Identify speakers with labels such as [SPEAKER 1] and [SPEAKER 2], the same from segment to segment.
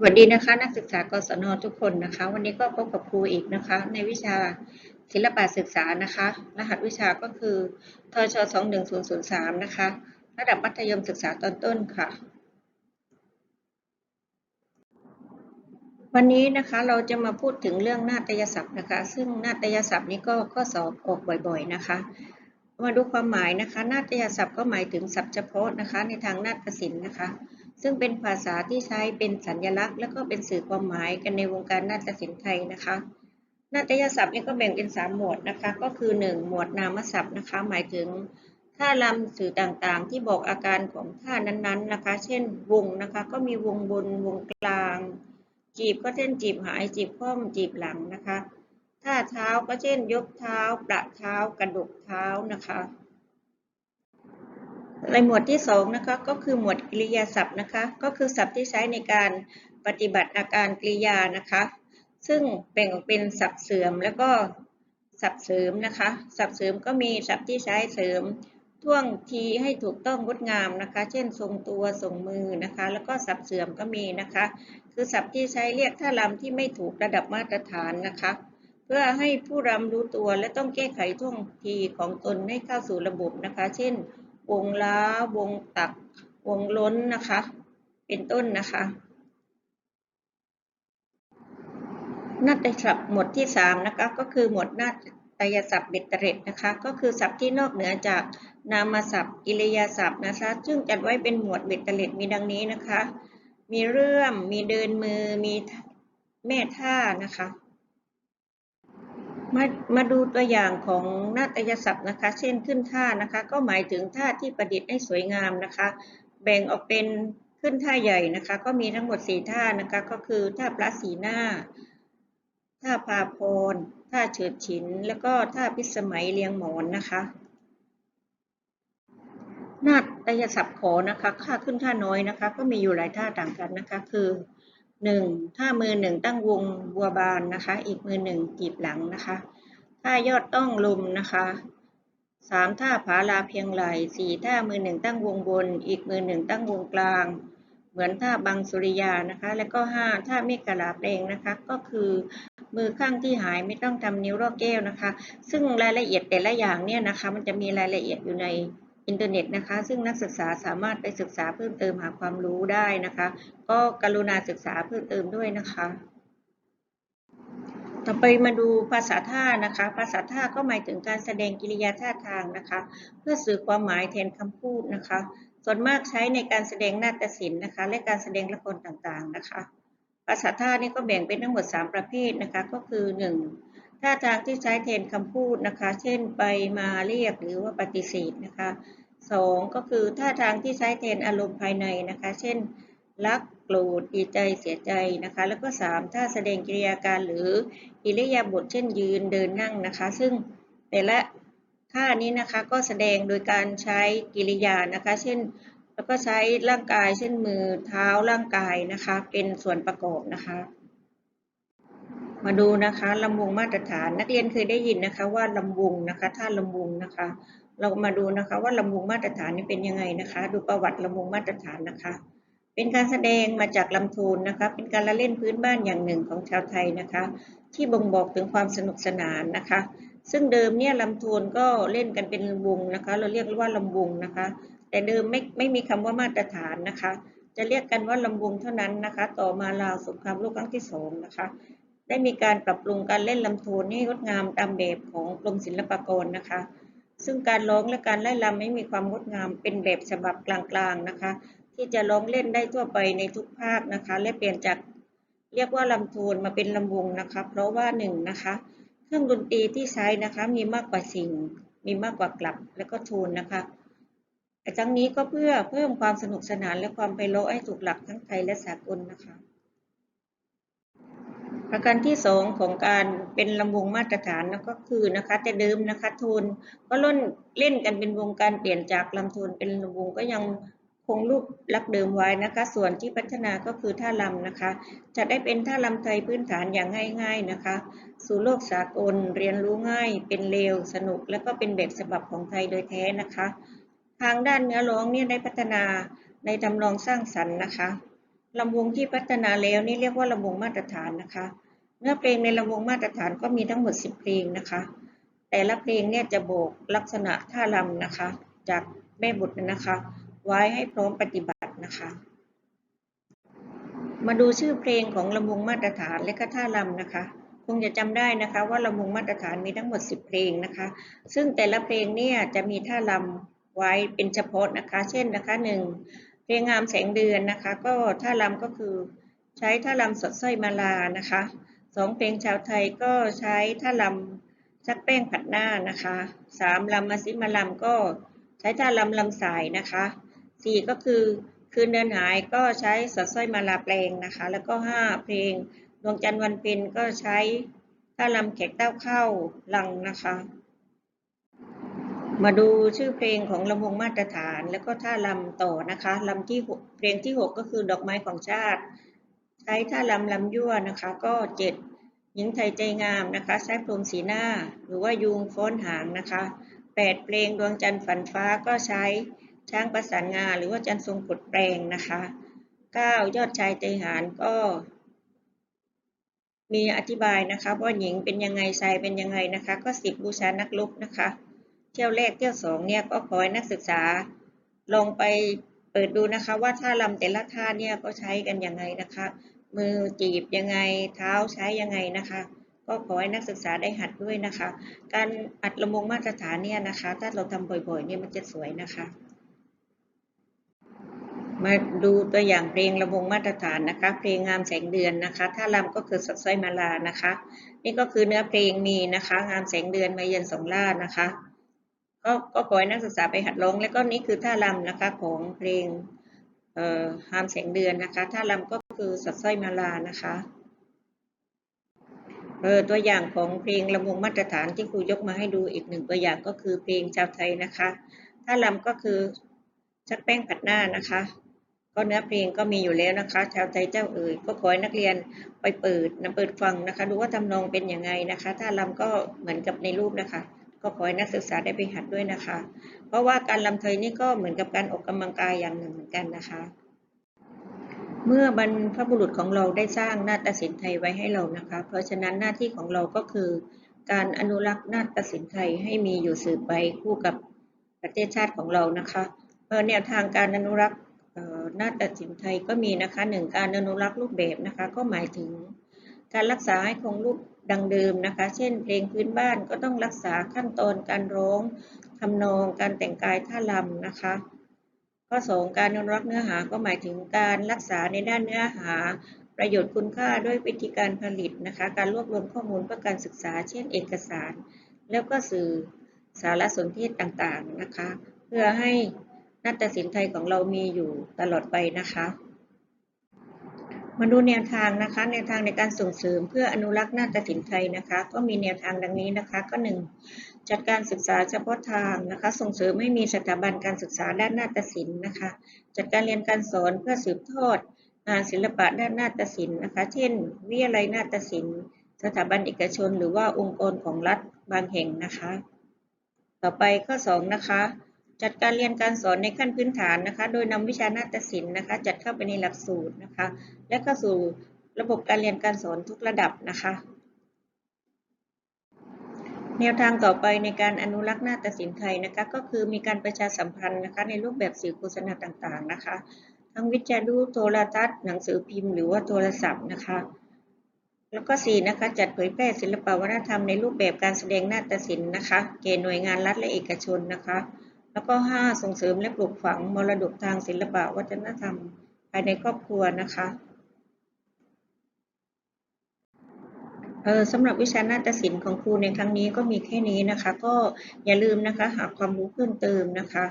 [SPEAKER 1] สวัสดีนะคะ นักศึกษากศนทุกคนนะคะ วันนี้ก็พบกับครูอีกนะคะ ในวิชาศิลปะศึกษานะคะ รหัสวิชาก็คือทช21003นะคะ ระดับมัธยมศึกษาตอนต้นค่ะ วันนี้นะคะเราจะมาพูดถึงเรื่องนาฏยศัพท์นะคะ ซึ่งนาฏยศัพท์นี้ก็ข้อสอบออกบ่อยๆนะคะ มาดูความหมายนะคะ นาฏยศัพท์ก็หมายถึงศัพท์เฉพาะนะคะ ในทางนาฏศิลป์นะคะ ซึ่งเป็นภาษาที่ใช้เป็นสัญลักษณ์ และก็เป็นสื่อความหมายกันในวงการนาฏศิลป์ไทยนะคะ นาฏยศัพท์นี่ก็แบ่งเป็น 3 หมวดนะคะ ก็คือ 1 หมวดนามศัพท์นะคะ หมายถึงท่ารำสื่อต่างๆ ที่บอกอาการของท่านั้นๆนะคะ เช่น วงนะคะ ก็มีวงบนวงกลาง จีบก็เช่นจีบหายจีบคว่ำจีบหลังนะคะ ท่าเท้าก็เช่น ยกเท้า ประเท้ากระดกเท้านะคะ ในหมวดที่2นะคะก็คือหมวดกริยาศัพท์นะคะก็คือศัพท์ที่ใช้ในการปฏิบัติอาการกริยานะคะ ซึ่งแบ่งออกเป็นศัพท์เสื่อมแล้วก็ศัพท์เสริมนะคะศัพท์เสริมก็มีศัพท์ที่ใช้เสริมท่วงทีให้ถูกต้องงดงามนะคะ เช่นทรงตัวทรงมือนะคะ แล้วก็ศัพท์เสื่อมก็มีนะคะ คือศัพท์ที่ใช้เรียกท่ารำที่ไม่ถูกระดับมาตรฐานนะคะ เพื่อให้ผู้รำรู้ตัวและต้องแก้ไขท่วงทีของตนให้เข้าสู่ระบบนะคะ เช่น วงล้าวงตัก วงล้นนะคะ เป็นต้นนะคะนาฏศัพท์หมวดที่3นะคะก็คือหมวดนาฏยศัพท์เบ็ดเตร็ดนะคะ ก็คือศัพท์ที่นอกเหนือจากนามศัพท์กิริยาศัพท์นะคะ ซึ่งจัดไว้เป็นหมวดเบ็ดเตร็ดมีดังนี้นะคะ มีเรื่อมมีเดินมือมีแม่ท่านะคะ มามาดูตัวอย่างของนาฏยศัพท์นะคะ เช่นขึ้นท่านะคะ ก็หมายถึงท่าที่ประดิษฐ์ให้สวยงามนะคะ แบ่งออกเป็นขึ้นท่าใหญ่นะคะ ก็มีทั้งหมด 4 ท่านะคะ ก็คือท่าพระสีหน้า ท่าพาพร ท่าเฉิดฉิน แล้วก็ท่าพิสมัยเรียงหมอนนะคะนาฏยศัพท์ขอนะคะ ค่าขึ้นท่าน้อยนะคะ ก็มีอยู่หลายท่าต่างกันนะคะ คือ หนึ่งท่ามือหนึ่งตั้งวงบัวบานนะคะ อีกมือหนึ่งจีบหลังนะคะท่ายอดต้องลมนะคะสามท่าผาลาเพียงไหลสี่ท่ามือหนึ่งตั้งวงบน อีกมือหนึ่งตั้งวงกลาง เหมือนท่าบังสุริยานะคะ แล้วก็ห้าท่าเมฆกลาแดงนะคะ ก็คือมือข้างที่หายไม่ต้องทำนิ้วรอบแก้วนะคะ ซึ่งรายละเอียดแต่ละอย่างเนี่ยนะคะ มันจะมีรายละเอียดอยู่ใน อินเทอร์เน็ตนะคะ ซึ่งนักศึกษาสามารถไปศึกษาเพิ่มเติมหาความรู้ได้นะคะ ก็กรุณาศึกษาเพิ่มเติมด้วยนะคะ ต่อไปมาดูภาษาท่านะคะ ภาษาท่าก็หมายถึงการแสดงกิริยาท่าทางนะคะ เพื่อสื่อความหมายแทนคำพูดนะคะ ส่วนมากใช้ในการแสดงนาฏศิลป์นะคะ และการแสดงละครต่างๆนะคะ ภาษาท่านี่ก็แบ่งเป็นทั้งหมด 3 ประเภทนะคะ ก็คือ 1. ท่าทางที่ใช้แทนคำพูดนะคะ เช่นไปมาเรียกหรือว่าปฏิเสธนะคะสองก็คือท่าทางที่ใช้แทนอารมณ์ภายในนะคะ เช่น รักโกรธดีใจเสียใจนะคะ แล้วก็สามท่าแสดงกิริยาการหรืออิริยาบถเช่นยืนเดินนั่งนะคะ ซึ่งแต่ละท่านี้นะคะก็แสดงโดยการใช้กิริยานะคะ เช่น แล้วก็ใช้ร่างกายเช่นมือเท้าร่างกายนะคะ เป็นส่วนประกอบนะคะ มาดูนะคะลำวงมาตรฐานนักเรียนเคยได้ยินนะคะว่าลำวงนะคะท่าลำวงนะคะ เรามาดูนะคะว่าลำวงมาตรฐานนี่เป็นยังไงนะคะ ดูประวัติลำวงมาตรฐานนะคะ เป็นการแสดงมาจากลำทูนนะคะ เป็นการละเล่นพื้นบ้านอย่างหนึ่งของชาวไทยนะคะ ที่บ่งบอกถึงความสนุกสนานนะคะ ซึ่งเดิมเนี่ยลำทูนก็เล่นกันเป็นวงนะคะ เราเรียกว่าลำวงนะคะ แต่เดิมไม่ไม่มีคำว่ามาตรฐานนะคะ จะเรียกกันว่าลำวงเท่านั้นนะคะ ต่อมาลาวสงครามโลกครั้งที่สองนะคะ ได้มีการปรับปรุงการเล่นลำทูนให้งดงามตามแบบของกรมศิลปากรนะคะ ซึ่งการร้องและการไล่ลำไม่มีความงดงามเป็นแบบฉบับกลางๆนะคะ ที่จะร้องเล่นได้ทั่วไปในทุกภาคนะคะ และเปลี่ยนจากเรียกว่าลำทูนมาเป็นลำวงนะคะ เพราะว่าหนึ่งนะคะ เครื่องดนตรีที่ใช้นะคะมีมากกว่าสิ่ง มีมากกว่ากลับและก็ทูนนะคะทั้งนี้ก็เพื่อเพิ่มความสนุกสนานและความไพเราะให้ถูกหลักทั้งไทยและสากลนะคะ ประการที่สองของการเป็นลำวงมาตรฐานก็คือนะคะแต่เดิมนะคะทนก็ล่นเล่นกันเป็นวงการเปลี่ยนจากลำทนเป็นลำวงก็ยังคงรูปลักษณ์เดิมไว้นะคะ ส่วนที่พัฒนาก็คือท่าลำนะคะ จะได้เป็นท่าลำไทยพื้นฐานอย่างง่ายๆนะคะ สู่โลกสากลเรียนรู้ง่าย เป็นเร็วสนุก และก็เป็นแบบฉบับของไทยโดยแท้นะคะ ทางด้านเนื้อร้องเนี่ยได้พัฒนาในทำนองสร้างสรรค์นะคะ ลำวงที่พัฒนาแล้วนี่เรียกว่าลำวงมาตรฐานนะคะ เนื้อเพลงในลำวงมาตรฐานก็มีทั้งหมด 10 เพลงนะคะ แต่ละเพลงเนี่ยจะโบกลักษณะท่ารำนะคะ จากแม่บทนะคะ ไว้ให้พร้อมปฏิบัตินะคะ มาดูชื่อเพลงของลำวงมาตรฐานและก็ท่ารำนะคะคงจะจำได้นะคะว่าลำวงมาตรฐานมีทั้งหมด 10 เพลงนะคะ ซึ่งแต่ละเพลงเนี่ยจะมีท่ารำไว้เป็นเฉพาะนะคะ เช่นนะคะหนึ่ง เพลงงามแสงเดือนนะคะ ก็ท่ารำก็คือใช้ท่ารำสดสร้อยมาลานะคะสองเพลงชาวไทยก็ใช้ท่ารำชักแป้งผัดหน้านะคะสามลำมาซิมาลำก็ใช้ท่ารำลำสายนะคะสี่ก็คือคืนเดินหายก็ใช้สดสร้อยมาลาแปลงนะคะ แล้วก็ห้าเพลงดวงจันทร์วันเพ็ญก็ใช้ท่ารำแขกเต้าเข้าลังนะคะ มาดูชื่อเพลงของลำวงมาตรฐาน แล้วก็ท่าลำต่อนะคะลำที่เพลงที่ 6 ก็คือดอกไม้ของชาติ ใช้ท่าลำลำยั่วนะคะ ก็เจ็ดหญิงไทยใจงามนะคะใช้พรมสีหน้า หรือว่ายุงฟ้อนหางนะคะแปดเพลงดวงจันทร์ฝันฟ้าก็ใช้ช้างประสานงาหรือว่าจันทร์ทรงกดแปลงนะคะเก้ายอดชายใจหารก็ มีอธิบายนะคะว่าหญิงเป็นยังไงชายเป็นยังไงนะคะ ก็สิบบูชานักรบนะคะ เที่ยวแรกเที่ยวสองเนี่ยก็ขอให้นักศึกษาลองไปเปิดดูนะคะ ว่าท่ารำแต่ละท่าเนี่ยก็ใช้กันยังไงนะคะ มือจีบยังไงเท้าใช้ยังไงนะคะ ก็ขอให้นักศึกษาได้หัดด้วยนะคะ การอัดลำวงมาตรฐานเนี่ยนะคะ ถ้าเราทำบ่อยๆเนี่ยมันจะสวยนะคะ มาดูตัวอย่างเพลงระวงมาตรฐานนะคะ เพลงงามแสงเดือนนะคะท่ารำก็คือสดสร้อยมาลานะคะ นี่ก็คือเนื้อเพลงมีนะคะ งามแสงเดือนมาเยือนสองล่านะคะ ก็ก็ขอให้นักศึกษาไปหัดร้อง แล้วก็นี่คือท่ารำนะคะของเพลงเอ่อหามแสงเดือนนะคะท่ารำก็คือสดสร้อยมาลานะคะเออตัวอย่างของเพลงลำวงมาตรฐานที่ครูยกมาให้ดูอีกหนึ่งตัวอย่างก็คือเพลงชาวไทยนะคะท่ารำก็คือชักแป้งผัดหน้านะคะ ก็เนื้อเพลงก็มีอยู่แล้วนะคะ ชาวไทยเจ้าเอ๋ยก็ขอให้นักเรียนไปเปิดนะเปิดฟังนะคะ ดูว่าทำนองเป็นยังไงนะคะท่ารำก็เหมือนกับในรูปนะคะ ก็ขอให้นักศึกษาได้ไปหัดด้วยนะคะ เพราะว่าการลำไทยนี่ก็เหมือนกับการออกกำลังกายอย่างหนึ่งเหมือนกันนะคะ เมื่อบรรพบุรุษของเราได้สร้างนาฏศิลป์ไทยไว้ให้เรานะคะ เพราะฉะนั้นหน้าที่ของเราก็คือ การอนุรักษ์นาฏศิลป์ไทยให้มีอยู่สืบไปคู่กับประเทศชาติของเรานะคะเออแนวทางการอนุรักษ์นาฏศิลป์ไทยก็มีนะคะหนึ่งการอนุรักษ์รูปแบบนะคะ ก็หมายถึงการรักษาให้คงรูป ดังเดิมนะคะ เช่น เพลงพื้นบ้านก็ต้องรักษาขั้นตอนการร้องทำนองการแต่งกายท่ารำนะคะ ข้อ 2 การอนุรักษ์เนื้อหาก็หมายถึงการรักษาในด้านเนื้อหา ประโยชน์คุณค่าด้วยวิธีการผลิตนะคะ การรวบรวมข้อมูลเพื่อการศึกษา เช่น เอกสาร แล้วก็สื่อสารสนเทศต่างๆนะคะ เพื่อให้นาฏศิลป์ไทยของเรามีอยู่ตลอดไปนะคะ มาดูแนวทางนะคะ แนวทางในการส่งเสริมเพื่ออนุรักษ์นาฏศิลป์ไทยนะคะ ก็มีแนวทางดังนี้นะคะ ก็หนึ่งจัดการศึกษาเฉพาะทางนะคะ ส่งเสริมให้มีสถาบันการศึกษาด้านนาฏศิลป์นะคะ จัดการเรียนการสอนเพื่อสืบทอดงานศิลปะด้านนาฏศิลป์นะคะ เช่น วิทยาลัยนาฏศิลป์ สถาบันเอกชน หรือว่าองค์กรของรัฐบางแห่งนะคะ ต่อไปข้อ2นะคะ จัดการเรียนการสอนในขั้นพื้นฐานนะคะ โดยนำวิชานาฏศิลป์นะคะ จัดเข้าไปในหลักสูตรนะคะ และเข้าสู่ระบบการเรียนการสอนทุกระดับนะคะ แนวทางต่อไปในการอนุรักษ์นาฏศิลป์ไทยนะคะ ก็คือมีการประชาสัมพันธ์นะคะ ในรูปแบบสื่อโฆษณาต่างๆนะคะ ทั้งวิทยุโทรทัศน์หนังสือพิมพ์หรือว่าโทรศัพท์นะคะ แล้วก็ 4 นะคะ จัดเผยแพร่ศิลปวัฒนธรรมในรูปแบบการแสดงนาฏศิลป์นะคะแก่หน่วยงานรัฐและเอกชนนะคะ แล้วก็ 5 ส่งเสริมและปลูกฝังมรดกทางศิลปะวัฒนธรรม ภายในครอบครัวนะคะเออสำหรับวิชานาฏศิลป์ของครูในครั้งนี้ก็มีแค่นี้นะคะ ก็อย่าลืมนะคะหาความรู้เพิ่มเติมนะคะ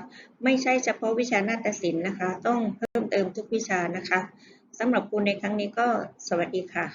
[SPEAKER 1] ไม่ใช่เฉพาะวิชานาฏศิลป์นะคะ ต้องเพิ่มเติมทุกวิชานะคะสำหรับครูในครั้งนี้ก็สวัสดีค่ะ